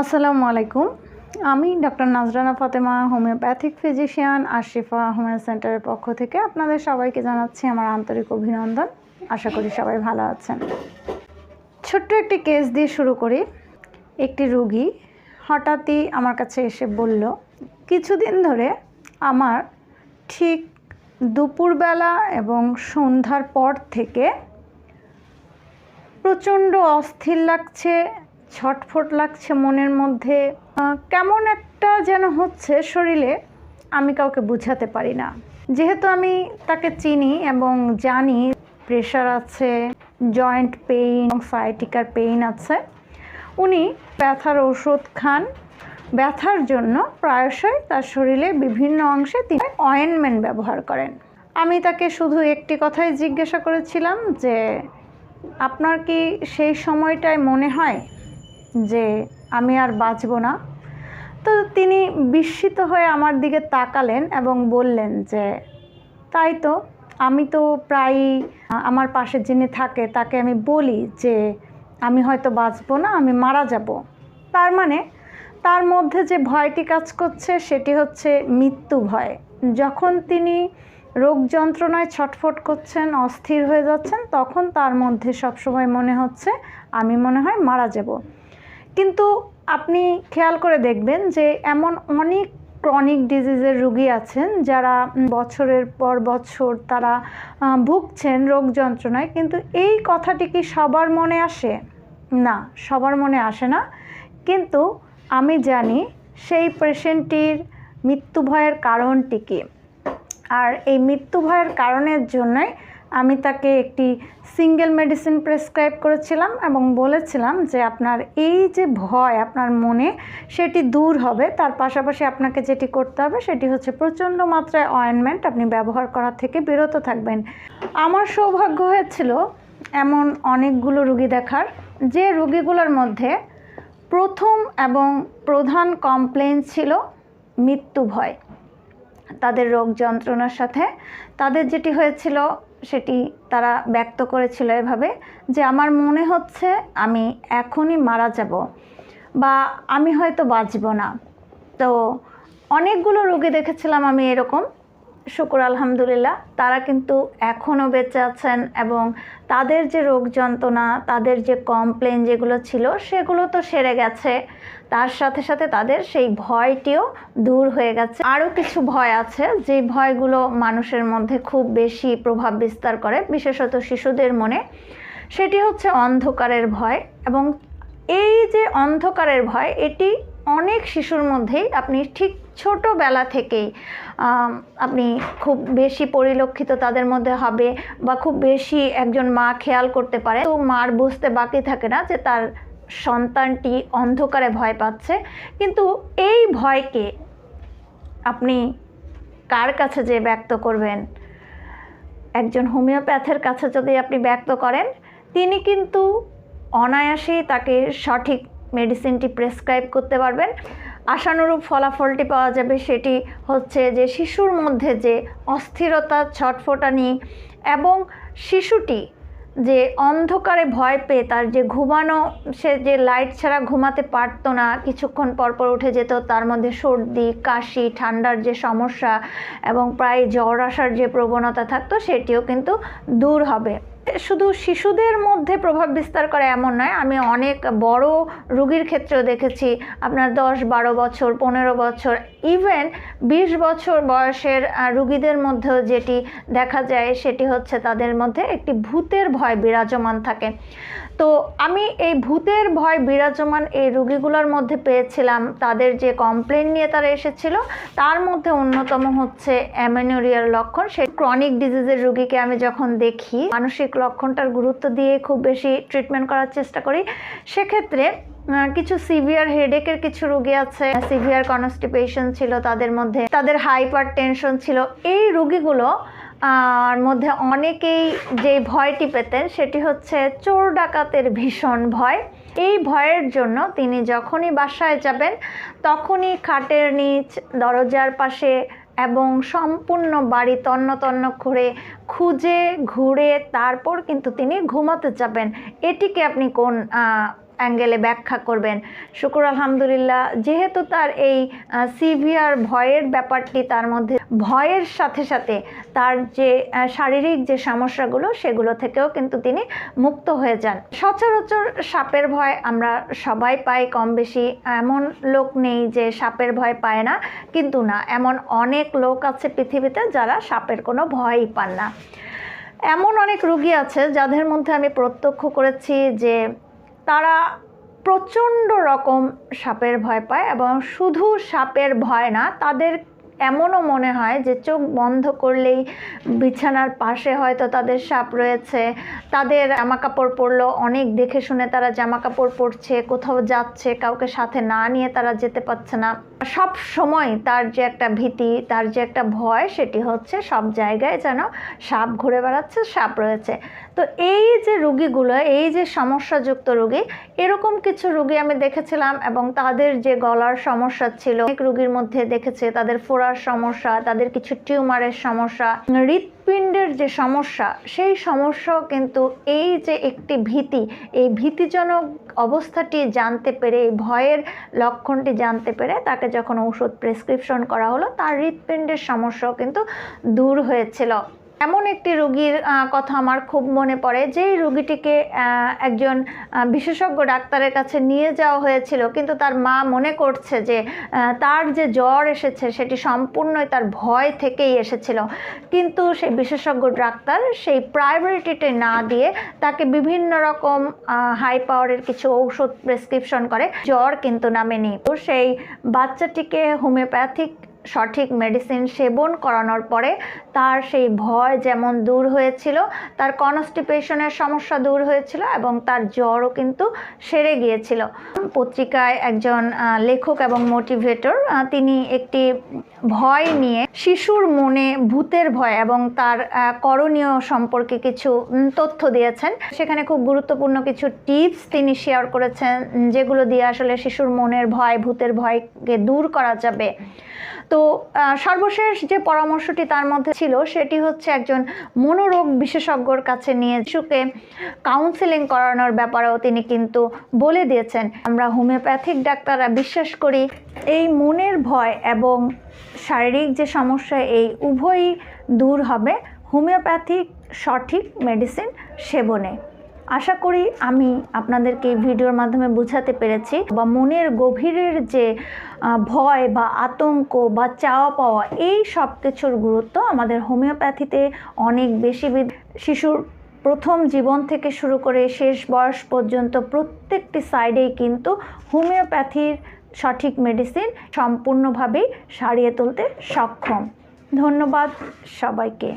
আসসালামু আলাইকুম। আমি doctor Nazrana Fatema, homeopathic physician Ashifa homeo সেন্টারের পক্ষ থেকে আপনাদের সবাইকে জানাচ্ছি আমার আন্তরিক অভিনন্দন। আশা করি সবাই ভালো আছেন। ছোট্ট একটি কেস দিয়ে শুরু করি। একটি রুগী হঠাৎই আমার কাছে এসে বলল, কিছুদিন ধরে আমার ঠিক দুপুরবেলা এবং সন্ধ্যার পর থেকে প্রচণ্ড অস্থির লাগছে ছটফট লাগছে মনের মধ্যে। কেমন একটা যেন হচ্ছে শরীরে আমি কাউকে বুঝাতে পারি না। যেহেতু আমি তাকে চিনি এবং জানি প্রেশার আছে, জয়েন্ট পেইন সাইটিকার পেইন আছে, উনি ব্যথার ওষুধ খান। ব্যথার জন্য প্রায়শই তার শরীরে বিভিন্ন অংশে তিনি অয়েনমেন্ট ব্যবহার করেন। আমি তাকে শুধু একটি কথাই জিজ্ঞাসা করেছিলাম যে, আপনার কি সেই সময়টায় মনে হয় যে আমি আর বাঁচব না। তো তিনি বিস্মিত হয়ে আমার দিকে তাকালেন এবং বললেন যে, তাই তো, আমি তো প্রায়ই, আমার পাশে যিনি থাকে, তাকে আমি বলি যে, আমি হয়তো বাঁচব না, আমি মারা যাব। তার মানে তার মধ্যে যে ভয়টি কাজ করছে, সেটি হচ্ছে মৃত্যু ভয়। যখন তিনি রোগ যন্ত্রণায় ছটফট করছেন, অস্থির হয়ে যাচ্ছেন, তখন তার মধ্যে সবসময় মনে হচ্ছে, আমি মনে হয় মারা যাব। কিন্তু আপনি খেয়াল করে দেখবেন যে এমন অনেক ক্রনিক ডিজিজের রুগী আছেন যারা বছরের পর বছর তারা ভুগছেন রোগ যন্ত্রণায়, কিন্তু এই কথাটি কি সবার মনে আসে? না, সবার মনে আসে না। কিন্তু আমি জানি সেই পেশেন্টটির মৃত্যু ভয়ের কারণটি কী। আর এই মৃত্যু ভয়ের কারণের জন্যই আমি তাকে একটি সিঙ্গেল মেডিসিন প্রেসক্রাইব করেছিলাম এবং বলেছিলাম যে আপনার এই যে ভয় আপনার মনে, সেটি দূর হবে। তার পাশাপাশি আপনাকে যেটি করতে হবে, সেটি হচ্ছে প্রচণ্ড মাত্রায় অয়েনমেন্ট আপনি ব্যবহার করা থেকে বিরত থাকবেন। আমার সৌভাগ্য হয়েছিল এমন অনেকগুলো রুগী দেখার, যে রুগীগুলোর মধ্যে প্রথম এবং প্রধান কমপ্লেন ছিল মৃত্যু ভয়। তাদের রোগ যন্ত্রণার সাথে, তাদের যেটি হয়েছিল সেটি তারা ব্যক্ত করেছিল এভাবে যে আমার মনে হচ্ছে আমি এখনই মারা যাব বা আমি হয়তো বাঁচব না। তো অনেকগুলো রোগী দেখেছিলাম আমি এরকম। শুকুর, আলহামদুলিল্লাহ। তারা কিন্তু এখনও বেঁচে আছেন এবং তাদের যে রোগ যন্ত্রণা, তাদের যে কমপ্লেন যেগুলো ছিল, সেগুলো তো সেরে গেছে। তার সাথে সাথে তাদের সেই ভয়টিও দূর হয়ে গেছে। আরও কিছু ভয় আছে, যে ভয়গুলো মানুষের মধ্যে খুব বেশি প্রভাব বিস্তার করে, বিশেষত শিশুদের মনে। সেটি হচ্ছে অন্ধকারের ভয় এবং এই যে অন্ধকারের ভয়, এটি অনেক শিশুর মধ্যেই আপনি ঠিক ছোটোবেলা থেকেই আপনি খুব বেশি পরিলক্ষিত তাদের মধ্যে হবে বা খুব বেশি একজন মা খেয়াল করতে পারে। তো মার বুঝতে বাকি থাকে না যে তার সন্তানটি অন্ধকারে ভয় পাচ্ছে। কিন্তু এই ভয়কে আপনি কার কাছে যে ব্যক্ত করবেন? একজন হোমিওপ্যাথের কাছে যদি আপনি ব্যক্ত করেন, তিনি কিন্তু অনায়াসেই তাকে সঠিক মেডিসিনটি প্রেসক্রাইব করতে পারবেন। আশানুরূপ ফলাফলটি পাওয়া যাবে সেটি হচ্ছে যে শিশুর মধ্যে যে অস্থিরতা, ছটফটানি এবং শিশুটি যে অন্ধকারে ভয় পেয়ে তার যে ঘুমানো, সে যে লাইট ছাড়া ঘুমাতে পারতো না, কিছুক্ষণ পর পর উঠে যেত, তার মধ্যে সর্দি, কাশি, ঠান্ডার যে সমস্যা এবং প্রায় জ্বর আসার যে প্রবণতা থাকতো, সেটিও কিন্তু দূর হবে। শুধু শিশুদের মধ্যে প্রভাব বিস্তার করে এমন নয়, আমি অনেক বড় রুগীর ক্ষেত্রেও দেখেছি। আপনার দশ, বারো বছর, পনেরো বছর ইভেন বিশ বছর বয়সের রুগীদের মধ্যেও যেটি দেখা যায়, সেটি হচ্ছে তাদের মধ্যে একটি ভূতের ভয় বিরাজমান থাকে। তো আমি এই ভূতের ভয় বিরাজমান এই রুগীগুলোর মধ্যে পেয়েছিলাম। তাদের যে কমপ্লেন নিয়ে তারা এসেছিল, তার মধ্যে অন্যতম হচ্ছে অ্যামেনোরিয়ার লক্ষণ। সে ক্রনিক ডিজিজের রুগীকে আমি যখন দেখি, মানসিক লক্ষণটার গুরুত্ব দিয়ে খুব বেশি ট্রিটমেন্ট করার চেষ্টা করি। সেক্ষেত্রে কিছু সিভিয়ার হেডেকের কিছু রোগী আছে সিভিয়ার কনস্টিপেশন ছিল তাদের মধ্যে, তাদের হাইপার টেনশন ছিল। এই রুগীগুলো আর মধ্যে অনেকেই যে ভয়টি পেতেন সেটি হচ্ছে চোর ডাকাতের ভীষণ ভয়। এই ভয়ের জন্য তিনি যখনই বাসায় যাবেন, তখনই খাটের নিচ, দরজার পাশে এবং সম্পূর্ণ বাড়ি তন্ন তন্ন করে খুঁজে, ঘুরে, তারপর কিন্তু তিনি ঘুমাতে যাবেন। এটিকে আপনি কোন অ্যাঙ্গেলে ব্যাখ্যা করবেন। শুকুর আলহামদুলিল্লাহ, যেহেতু তার এই সিভিয়ার ভয়ের ব্যাপারটি তার মধ্যে, ভয়ের সাথে সাথে তার যে শারীরিক যে সমস্যাগুলো সেগুলো থেকেও কিন্তু তিনি মুক্ত হয়ে যান। সচরাচর সাপের ভয় আমরা সবাই পাই কম বেশি এমন লোক নেই যে সাপের ভয় পায় না, কিন্তু না, এমন অনেক লোক আছে পৃথিবীতে যারা সাপের কোনো ভয়ই পান না। এমন অনেক রুগী আছে যাদের মধ্যে আমি প্রত্যক্ষ করেছি যে তারা প্রচণ্ড রকম সাপের ভয় পায় এবং শুধু সাপের ভয় না, তাদের এমনও মনে হয় যে চোখ বন্ধ করলেই বিছানার পাশে হয়তো তাদের সাপ রয়েছে। তাদের জামা কাপড় পরলো, অনেক দেখে শুনে তারা জামা কাপড় পরছে, কোথাও যাচ্ছে, কাউকে সাথে না নিয়ে তারা যেতে পারছে না। সব সময় তার যে একটা ভীতি, তার যে একটা ভয়, সেটি হচ্ছে সব জায়গায় যেন সাপ ঘুরে বেড়াচ্ছে, সাপ রয়েছে। তো এই যে রুগীগুলো, এই যে সমস্যাযুক্ত রুগী, এরকম কিছু রুগী আমি দেখেছিলাম এবং তাদের যে গলার সমস্যা ছিল, অনেক রুগীর মধ্যে দেখেছে, তাদের ফোড়ার সমস্যা, তাদের কিছু টিউমারের সমস্যা, হৃৎপিণ্ডের যে সমস্যা, সেই সমস্যাও কিন্তু এই যে একটি ভীতি, এই ভীতিজনক অবস্থাটি জানতে পেরে, এই ভয়ের লক্ষণটি জানতে পেরে তাকে যখন ওষুধ প্রেসক্রিপশন করা হলো, তার হৃৎপিণ্ডের সমস্যাও কিন্তু দূর হয়েছিল। এমন একটি রুগীর কথা আমার খুব মনে পড়ে, যেই রুগীটিকে একজন বিশেষজ্ঞ ডাক্তারের কাছে নিয়ে যাওয়া হয়েছিল, কিন্তু তার মা মনে করছে যে তার যে জ্বর এসেছে সেটি সম্পূর্ণই তার ভয় থেকেই এসেছিল। কিন্তু সেই বিশেষজ্ঞ ডাক্তার সেই প্রায়োরিটিটি না দিয়ে তাকে বিভিন্ন রকম হাই পাওয়ারের কিছু ঔষধ প্রেসক্রিপশন করে, জ্বর কিন্তু নামেনি। তো সেই বাচ্চাটিকে হোমিওপ্যাথিক সঠিক মেডিসিন সেবন করানোর পরে তার সেই ভয় যেমন দূর হয়েছিল, তার কনস্টিপেশনের সমস্যা দূর হয়েছিল এবং তার জ্বরও কিন্তু সেরে গিয়েছিল। পত্রিকায় একজন লেখক এবং মোটিভেটর তিনি একটি ভয় নিয়ে, শিশুর মনে ভূতের ভয় এবং তার করণীয় সম্পর্কে কিছু তথ্য দিয়েছেন। সেখানে খুব গুরুত্বপূর্ণ কিছু টিপস তিনি শেয়ার করেছেন, যেগুলো দিয়ে আসলে শিশুর মনের ভয়, ভূতের ভয়কে দূর করা যাবে। তো সর্বশেষ যে পরামর্শটি তার মধ্যে ছিল, সেটি হচ্ছে একজন মনোরোগ বিশেষজ্ঞর কাছে নিয়ে শিশুকে কাউন্সেলিং করানোর ব্যাপারেও তিনি কিন্তু বলে দিয়েছেন। আমরা হোমিওপ্যাথিক ডাক্তাররা বিশ্বাস করি, এই মনের ভয় এবং শারীরিক যে সমস্যা, এই উভয়ই দূর হবে। হোমিওপ্যাথিক সঠিক মেডিসিন সেবনে। আশা করি আমি আপনাদেরকে এই ভিডিওর মাধ্যমে বোঝাতে পেরেছি বা মনের গভীরের যে ভয় বা আতঙ্ক বা চাওয়া পাওয়া, এই সব কিছুর গুরুত্ব আমাদের হোমিওপ্যাথিতে অনেক বেশি শিশুর প্রথম জীবন থেকে শুরু করে শেষ বয়স পর্যন্ত প্রত্যেকটি সাইডেই কিন্তু হোমিওপ্যাথির সঠিক মেডিসিন সম্পূর্ণভাবেই সারিয়ে তুলতে সক্ষম। ধন্যবাদ সবাইকে।